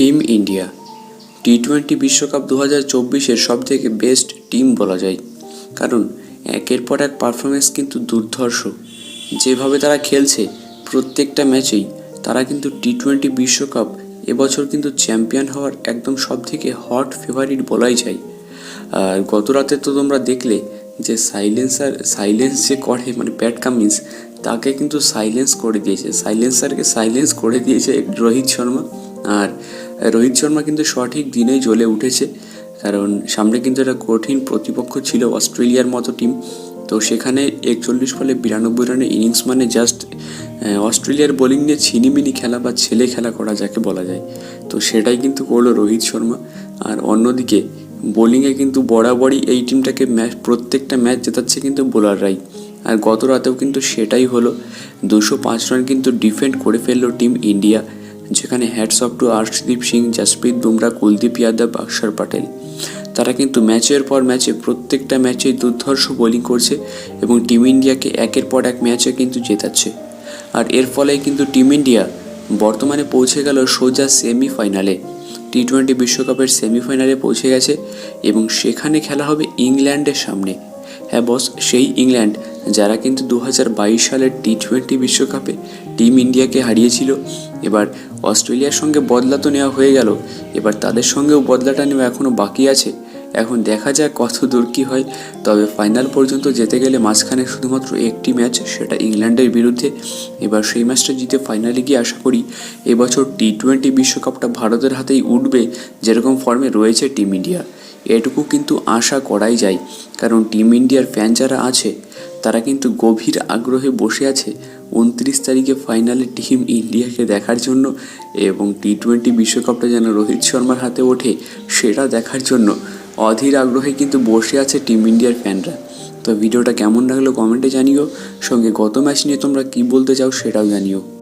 Team India. T twenty বিশ্বকাপ দু হাজার চব্বিশের সব থেকে বেস্ট টিম বলা যায়। কারণ একের পর এক পারফরমেন্স কিন্তু দুর্ধর্ষ। যেভাবে তারা খেলছে প্রত্যেকটা ম্যাচেই, তারা কিন্তু টি টোয়েন্টি বিশ্বকাপ এবছর কিন্তু চ্যাম্পিয়ন হওয়ার একদম সব থেকে হট ফেভারিট বলাই যায়। আর গত রাতে তো তোমরা দেখলে যে সাইলেন্সার, সাইলেন্স যে করে মানে প্যাট কামিন্স, তাকে কিন্তু সাইলেন্স করে দিয়েছে। সাইলেন্সারকে সাইলেন্স করে দিয়েছে রোহিত শর্মা। আর রোহিত শর্মা কিন্তু সঠিক দিনেই জ্বলে উঠেছে, কারণ সামনে কিন্তু একটা কঠিন প্রতিপক্ষ ছিল অস্ট্রেলিয়ার মতো টিম। তো সেখানে একচল্লিশ ফলে বিরানব্বই রানের ইনিংস মানে জাস্ট অস্ট্রেলিয়ার বোলিং নিয়ে ছিনিমিনি খেলা বা ছেলে খেলা করা যাকে বলা যায়। তো সেটাই কিন্তু করল রোহিত শর্মা। আর অন্যদিকে বোলিংয়ে কিন্তু বরাবরই এই টিমটাকে ম্যাচ প্রত্যেকটা ম্যাচ জেতাচ্ছে কিন্তু বোলাররাই। আর গত রাতেও কিন্তু সেটাই হলো। দুশো পাঁচ রান কিন্তু ডিফেন্ড করে ফেলল টিম ইন্ডিয়া। যেখানে hats off to Arshdeep Singh Jasprit Bumrah Kuldeep Yadav Axar Patel তারা কিন্তু ম্যাচের পর ম্যাচে প্রত্যেকটা ম্যাচেই দুর্ধর্ষ বোলিং করছে এবং টিম ইন্ডিয়াকে একের পর এক ম্যাচে কিন্তু জেতাচ্ছে। আর এর ফলে কিন্তু টিম ইন্ডিয়া বর্তমানে পৌঁছে গেল সোজা সেমিফাইনালে টি টোয়েন্টি বিশ্বকাপের সেমিফাইনালে পৌঁছে গেছে এবং সেখানে খেলা হবে ইংল্যান্ডের সামনে। হ্যাঁ বস সেই ইংল্যান্ড যারা কিন্তু দু হাজার বাইশ সালের টি টোয়েন্টি বিশ্বকাপে টিম ইন্ডিয়াকে হারিয়েছিল। এবার অস্ট্রেলিয়ার সঙ্গে বদলা তো নেওয়া হয়ে গেল। এবার তাদের সঙ্গেও বদলাটা নেওয়া এখনও বাকি আছে। এখন দেখা যাক কত দূর কী হয়। তবে ফাইনাল পর্যন্ত যেতে গেলে মাঝখানে শুধুমাত্র একটি ম্যাচ সেটা ইংল্যান্ডের বিরুদ্ধে। এবার সেই ম্যাচটা জিতে ফাইনালে গিয়ে আশা করি এবছর টি টোয়েন্টি বিশ্বকাপটা ভারতের হাতেই উঠবে, যেরকম ফর্মে রয়েছে টিম ইন্ডিয়া এটুকু কিন্তু আশা করাই যায়। কারণ টিম ইন্ডিয়ার ফ্যান যারা আছে, তারা কিন্তু গভীর আগ্রহে বসে আছে। উনত্রিশ তারিখে ফাইনালে টিম ইন্ডিয়াকে দেখার জন্য এবং টি টোয়েন্টি বিশ্বকাপটা যেন রোহিত শর্মার হাতে ওঠে, সেটা দেখার জন্য অধীর আগ্রহে কিন্তু বসে আছে টিম ইন্ডিয়ার ফ্যানরা। তো ভিডিওটা কেমন লাগল কমেন্টে জানিও। সঙ্গে গত ম্যাচ নিয়ে তোমরা কী বলতে চাও সেটাও জানিও।